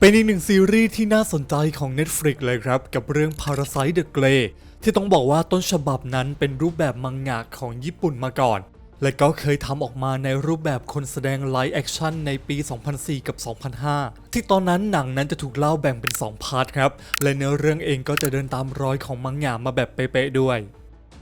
เป็นอีกหนึ่งซีรีส์ที่น่าสนใจของ Netflix เลยครับ กับเรื่อง Parasite the Grey ที่ต้องบอกว่าต้นฉบับนั้นเป็นรูปแบบมังงะของญี่ปุ่นมาก่อน และก็เคยทำออกมาในรูปแบบคนแสดงไลฟ์แอคชั่นในปี 2004 กับ 2005 ที่ตอนนั้นหนังนั้นจะถูกเล่าแบ่งเป็น 2 พาร์ทครับ และเนื้อเรื่องเองก็จะเดินตามรอยของมังงะมาแบบเป๊ะๆด้วย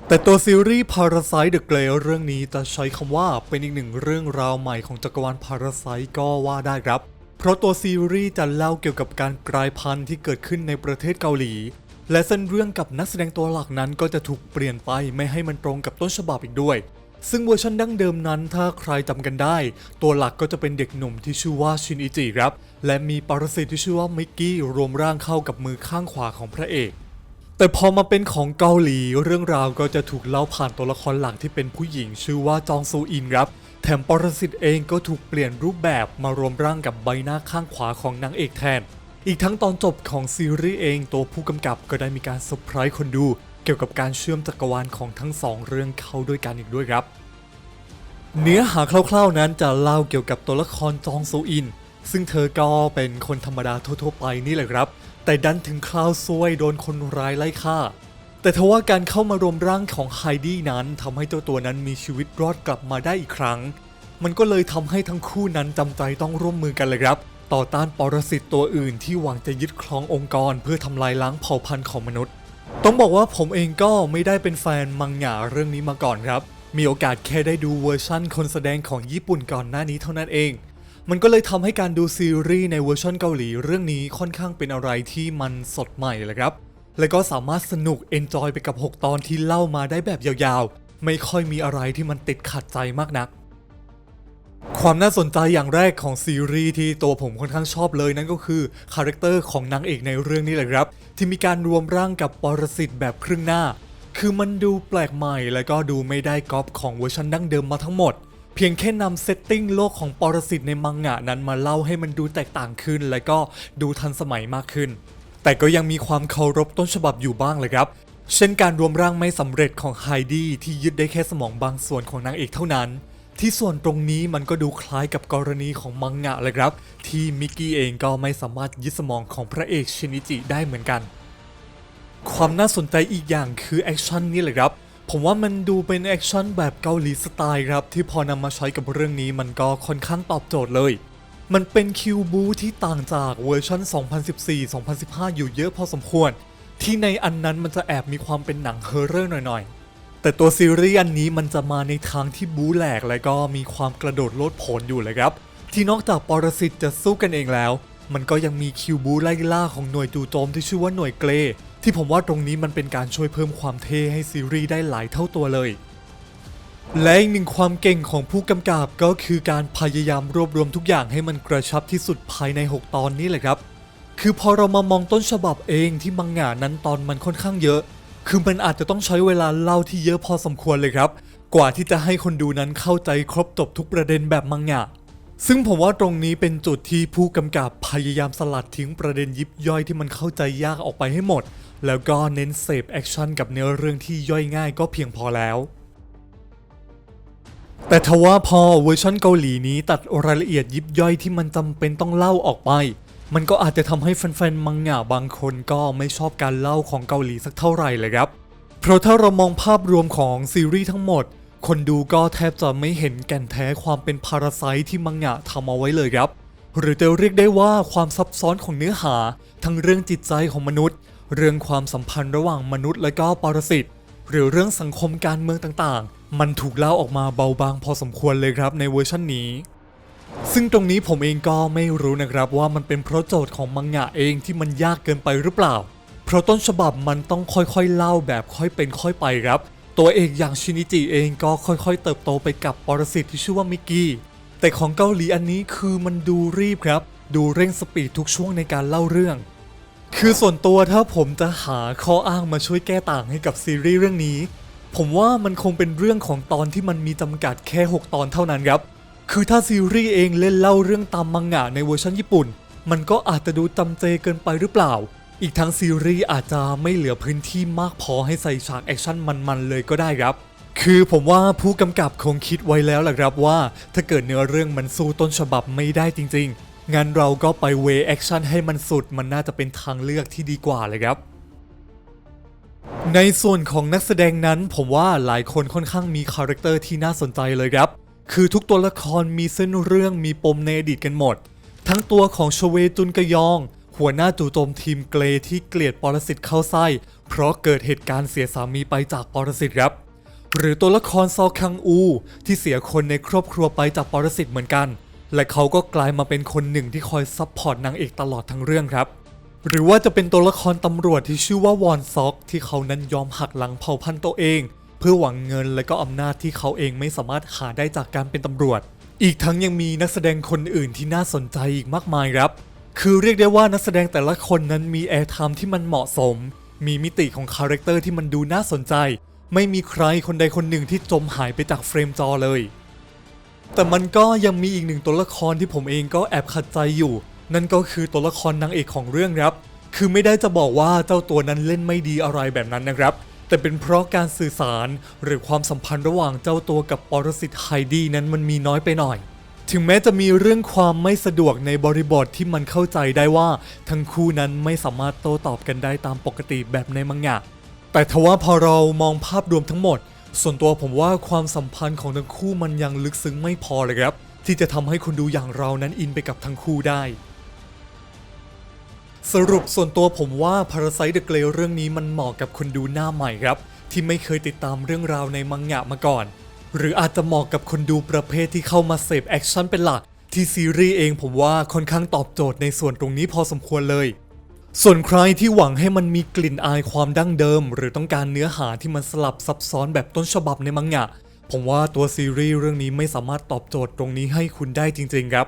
แต่ตัวซีรีส์ Parasite the Grey เรื่องนี้จะใช้คำว่าเป็นอีกหนึ่งเรื่องราวใหม่ของจักรวาล Parasite ก็ว่าได้ครับ เพราะตัวซีรีส์จะเล่าเกี่ยวกับการกลายพันธุ์ที่เกิดขึ้นในประเทศเกาหลี และเส้นเรื่องกับนักแสดงตัวหลักนั้นก็จะถูกเปลี่ยนไปไม่ให้มันตรงกับต้นฉบับอีกด้วย ซึ่งเวอร์ชันดั้งเดิมนั้นถ้าใครจำกันได้ ตัวหลักก็จะเป็นเด็กหนุ่มที่ชื่อว่าชินอิจิครับ และมีปรสิตที่ชื่อว่ามิกกี้รวมร่างเข้ากับมือข้างขวาของพระเอกแต่พอมาเป็นของเกาหลีเรื่องราวก็จะถูกเล่าผ่านตัวละครหลักที่เป็นผู้หญิงชื่อว่าจองซูอินครับ แถมปรสิตเองก็ถูกเปลี่ยนรูปแบบมารวมร่างกับใบหน้าข้างขวาของนางเอกแทน อีกทั้งตอนจบของซีรีส์เองตัวผู้กำกับก็ได้มีการเซอร์ไพรส์คนดู เกี่ยวกับการเชื่อมจักรวาลของทั้งสองเรื่องเข้าด้วยกันอีกด้วยครับ เนื้อหาคร่าวๆนั้นจะเล่าเกี่ยวกับตัวละครจองซูอิน ซึ่งเธอก็เป็นคนธรรมดาทั่วๆไปนี่แหละครับ แต่ดันถึงคราวซวยโดนคนร้ายไล่ฆ่าแต่ทว่าการเข้ามารวมร่างของไฮดี้นั้นทำให้เจ้าตัวนั้นมีชีวิตรอดกลับมาได้อีกครั้ง มันก็เลยทำให้ทั้งคู่นั้นจำใจต้องร่วมมือกันเลยครับต่อต้านปรสิตตัวอื่นที่หวังจะยึดครององค์กรเพื่อทำลายล้างเผ่าพันธุ์ของมนุษย์ ต้องบอกว่าผมเองก็ไม่ได้เป็นแฟนมังงะเรื่องนี้มาก่อนครับ มีโอกาสแค่ได้ดูเวอร์ชั่นคนแสดงของญี่ปุ่นก่อนหน้านี้เท่านั้นเอง มันก็เลยทำให้การดูซีรีส์ในเวอร์ชันเกาหลีเรื่องนี้ค่อนข้างเป็นอะไรที่มันสดใหม่เลยครับ และก็สามารถสนุกเอนจอยไปกับ 6 ตอนที่เล่ามาได้แบบยาวๆ ไม่ค่อยมีอะไรที่มันติดขัดใจมากนัก ความน่าสนใจอย่างแรกของซีรีส์ที่ตัวผมค่อนข้างชอบเลยนั่นก็คือคาแรคเตอร์ของนางเอกในเรื่องนี้แหละครับ ที่มีการรวมร่างกับปรสิตแบบครึ่งหน้า คือมันดูแปลกใหม่และก็ดูไม่ได้ก๊อปของเวอร์ชันดั้งเดิมมาทั้งหมด เพียงแค่นำเซตติ้งโลกของปรสิตในมังงะนั้นมาเล่าให้มันดูแตกต่างขึ้น และก็ดูทันสมัยมากขึ้น แต่ก็ยังมีความเคารพต้นฉบับอยู่บ้างเลยครับ เช่นการรวมร่างไม่สำเร็จของไฮดี้ที่ยึดได้แค่สมองบางส่วนของนางเอกเท่านั้น ที่ส่วนตรงนี้มันก็ดูคล้ายกับกรณีของมังงะเลยครับ ที่มิกกี้เองก็ไม่สามารถยึดสมองของพระเอกชินิจิได้เหมือนกัน ความน่าสนใจอีกอย่างคือแอคชั่นนี่แหละครับ ผมว่ามันดูเป็นแอคชั่นแบบเกาหลีสไตล์ครับ ที่พอนำมาใช้กับเรื่องนี้มันก็ค่อนข้างตอบโจทย์เลย มันเป็นคิวบูที่ต่างจากเวอร์ชัน2014-2015 อยู่เยอะพอสมควร ที่ในอันนั้นมันจะแอบมีความเป็นหนังเฮอร์เรอร์หน่อยๆ แต่ตัวซีรีส์อันนี้มันจะมาในทางที่บู๊แหลกและก็มีความกระโดดโลดโผนอยู่เลยครับ ที่นอกจากปรสิตจะสู้กันเองแล้ว มันก็ยังมีคิวบูไล่ล่าของหน่วยจู่โจมที่ชื่อว่าหน่วยเกรที่ผมว่าตรงนี้มันเป็นการช่วยเพิ่มความเท่ให้ซีรีส์ได้หลายเท่าตัวเลย และอีกหนึ่งความเก่งของผู้กำกับก็คือการพยายามรวบรวมทุกอย่างให้มันกระชับที่สุดภายใน 6 ตอนนี้แหละครับ คือพอเรามามองต้นฉบับเองที่มังงะนั้นตอนมันค่อนข้างเยอะ คือมันอาจจะต้องใช้เวลาเล่าที่เยอะพอสมควรเลยครับ กว่าที่จะให้คนดูนั้นเข้าใจครบจบทุกประเด็นแบบมังงะซึ่งผมว่าตรงนี้เป็นจุดที่ผู้กำกับพยายามสลัดทิ้งประเด็นยิบย่อยที่มันเข้าใจยากออกไปให้หมด แล้วก็เน้นเสพแอคชั่นกับเนื้อเรื่องที่ย่อยง่ายก็เพียงพอแล้ว แต่ทว่าพอเวอร์ชันเกาหลีนี้ตัดรายละเอียดยิบย่อยที่มันจำเป็นต้องเล่าออกไป มันก็อาจจะทำให้แฟนๆ มังงะบางคนก็ไม่ชอบการเล่าของเกาหลีสักเท่าไหร่เลยครับ เพราะถ้าเรามองภาพรวมของซีรีส์ทั้งหมด คนดูก็แทบจะไม่เห็นแก่นแท้ความเป็นพาราไซที่มังงะทำเอาไว้เลยครับ หรือจะเรียกได้ว่าความซับซ้อนของเนื้อหา ทั้งเรื่องจิตใจของมนุษย์ เรื่องความสัมพันธ์ระหว่างมนุษย์และก็ปรสิตหรือเรื่องสังคมการเมืองต่างๆ มันถูกเล่าออกมาเบาบางพอสมควรเลยครับในเวอร์ชันนี้ ซึ่งตรงนี้ผมเองก็ไม่รู้นะครับว่ามันเป็นเพราะโจทย์ของมังงะเองที่มันยากเกินไปหรือเปล่า เพราะต้นฉบับมันต้องค่อยๆเล่าแบบค่อยเป็นค่อยไปครับ ตัวเอกอย่างชินิจิเองก็ค่อยๆ เติบโตไปกับปรสิตที่ชื่อว่ามิกกี้แต่ของเกาหลีอันนี้คือมันดูรีบครับ ดูเร่งสปีดทุกช่วงในการเล่าเรื่อง คือส่วนตัวถ้าผมจะหาข้ออ้างมาช่วยแก้ต่างให้กับซีรีส์เรื่องนี้ ผมว่ามันคงเป็นเรื่องของตอนที่มันมีจำกัดแค่ 6 ตอนเท่านั้นครับ คือถ้าซีรีส์เองเล่นเล่าเรื่องตามมังงะในเวอร์ชันญี่ปุ่น มันก็อาจจะดูจำเจเกินไปหรือเปล่า อีกทั้งซีรีส์อาจจะไม่เหลือพื้นที่มากพอให้ใส่ฉากแอคชั่นมันๆเลยก็ได้ครับ คือผมว่าผู้กำกับคงคิดไว้แล้วแหละครับว่า ถ้าเกิดเนื้อเรื่องมันสู้ต้นฉบับไม่ได้จริง ๆ งั้นเราก็ไปเวแอคชั่นให้มันสุดมันน่าจะเป็นทางเลือกที่ดีกว่าเลยครับในส่วนของนักแสดงนั้นผมว่าหลายคนค่อนข้างมีคาแรคเตอร์ที่น่าสนใจเลยครับ คือทุกตัวละครมีเส้นเรื่องมีปมในอดีตกันหมด ทั้งตัวของชเวจุนกยอง หัวหน้าจู่โจมทีมเกรที่เกลียดปรสิตเข้าไส้ เพราะเกิดเหตุการณ์เสียสามีไปจากปรสิตครับ หรือตัวละครซอคังอู ที่เสียคนในครอบครัวไปจากปรสิตเหมือนกัน และเขาก็กลายมาเป็นคนหนึ่งที่คอยซัพพอร์ตนางเอกตลอดทั้งเรื่องครับหรือว่าจะเป็นตัวละครตำรวจที่ชื่อว่าวอนซอก ที่เขานั้นยอมหักหลังเผ่าพันธุ์ตัวเอง เพื่อหวังเงินและก็อำนาจที่เขาเองไม่สามารถหาได้จากการเป็นตำรวจ อีกทั้งยังมีนักแสดงคนอื่นที่น่าสนใจอีกมากมายครับ คือเรียกได้ว่านักแสดงแต่ละคนนั้นมีแอร์ไทม์ที่มันเหมาะสม มีมิติของคาแรคเตอร์ที่มันดูน่าสนใจ ไม่มีใครคนใดคนหนึ่งที่จมหายไปจากเฟรมจอเลย แต่มันก็ยังมีอีกหนึ่งตัวละครที่ผมเองก็แอบขัดใจอยู่ นั่นก็คือตัวละครนางเอกของเรื่องครับ คือไม่ได้จะบอกว่าเจ้าตัวนั้นเล่นไม่ดีอะไรแบบนั้นนะครับ แต่เป็นเพราะการสื่อสารหรือความสัมพันธ์ระหว่างเจ้าตัวกับปรสิตไฮดี้นั้นมันมีน้อยไปหน่อย ถึงแม้จะมีเรื่องความไม่สะดวกในบริบทที่มันเข้าใจได้ว่า ทั้งคู่นั้นไม่สามารถโต้ตอบกันได้ตามปกติแบบในมังงะ แต่ทว่าพอเรามองภาพรวมทั้งหมด ส่วนตัวผมว่าความสัมพันธ์ของทั้งคู่มันยังลึกซึ้งไม่พอเลยครับ ที่จะทำให้คนดูอย่างเรานั้นอินไปกับทั้งคู่ได้ สรุปส่วนตัวผมว่า Parasite the Grey เรื่องนี้มันเหมาะกับคนดูหน้าใหม่ครับ ที่ไม่เคยติดตามเรื่องราวในมังงะมาก่อน หรืออาจจะเหมาะกับคนดูประเภทที่เข้ามาเสพแอคชั่นเป็นหลัก ที่ซีรีส์เองผมว่าค่อนข้างตอบโจทย์ในส่วนตรงนี้พอสมควรเลย ส่วนใครที่หวังให้มันมีกลิ่นอายความดั้งเดิม หรือต้องการเนื้อหาที่มันสลับซับซ้อนแบบต้นฉบับในมังงะ ผมว่าตัวซีรีส์เรื่องนี้ไม่สามารถตอบโจทย์ตรงนี้ให้คุณได้จริง ๆ ครับ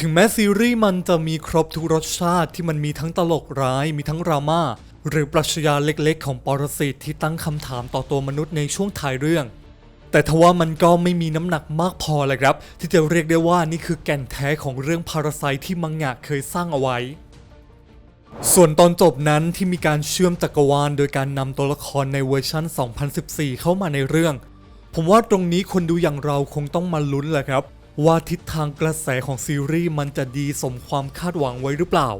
ถึงแม้ซีรีส์มันจะมีครบทุกรสชาติที่มันมีทั้งตลกร้ายมีทั้งราม่าหรือปรัชญาเล็กๆ ของปรสิตที่ตั้งคำถามต่อตัวมนุษย์ในช่วงท้ายเรื่อง แต่ทว่ามันก็ไม่มีน้ำหนักมากพอเลยครับ ที่จะเรียกได้ว่านี่คือแก่นแท้ของเรื่องพาราไซที่มังงะเคยสร้างเอาไว้ ส่วนตอนจบนั้นที่มีการเชื่อมจักรวาล โดยการนำตัวละครในเวอร์ชัน 2014 เข้ามาในเรื่อง ผมว่าตรงนี้คนดูอย่างเราคงต้องมาลุ้นแหละครับ ว่าทิศทางกระแสของซีรีส์มันจะดีสมความคาดหวังไว้หรือเปล่า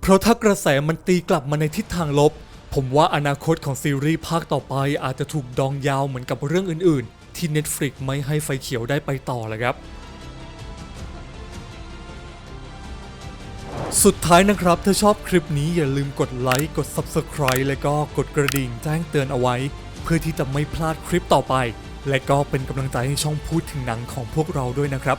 เพราะถ้ากระแสมันตีกลับมาในทิศทางลบ ผมว่าอนาคตของซีรีส์ภาคต่อไปอาจจะถูกดองยาวเหมือนกับเรื่องอื่น ๆ ที่ Netflix ไม่ให้ไฟเขียวได้ไปต่อเลยครับ สุดท้ายนะครับ ถ้าชอบคลิปนี้อย่าลืมกดไลค์ กด Subscribe และก็กดกระดิ่งแจ้งเตือนเอาไว้ เพื่อที่จะไม่พลาดคลิปต่อไป และก็เป็นกำลังใจให้ช่องพูดถึงหนังของพวกเราด้วยนะครับ